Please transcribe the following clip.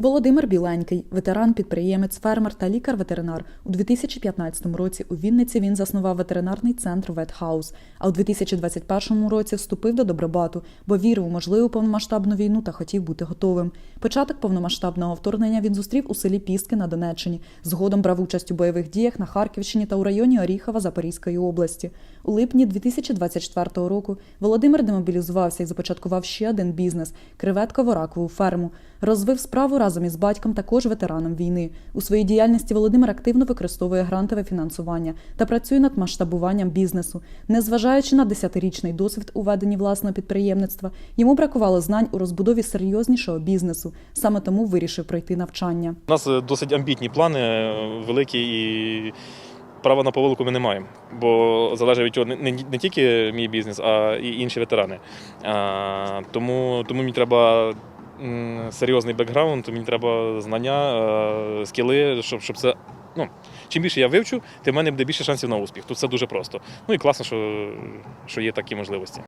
Володимир Біленький, ветеран, підприємець, фермер та лікар-ветеринар. У 2015 році у Вінниці він заснував ветеринарний центр Ветхаус, а у 2021 році вступив до Добробату, бо вірив у можливу повномасштабну війну та хотів бути готовим. Початок повномасштабного вторгнення він зустрів у селі Піски на Донеччині. Згодом брав участь у бойових діях на Харківщині та у районі Оріхова Запорізької області. У липні 2024 року Володимир демобілізувався і започаткував ще один бізнес креветково ракову ферму. Розвив справу разом із батьком, також ветераном війни. У своїй діяльності Володимир активно використовує грантове фінансування та працює над масштабуванням бізнесу. Незважаючи на десятирічний досвід у веденні власного підприємництва, йому бракувало знань у розбудові серйознішого бізнесу. Саме тому вирішив пройти навчання. У нас е, досить амбітні плани, е, великі і права на повилку ми не маємо. Бо залежить від цього не, не, тільки мій бізнес, а і інші ветерани. А, тому, тому мені треба серйозний бекграунд, мені треба знання, е, скіли, щоб, щоб це. Ну, чим більше я вивчу, тим в мене буде більше шансів на успіх. Тут все дуже просто. Ну і класно, що, що є такі можливості.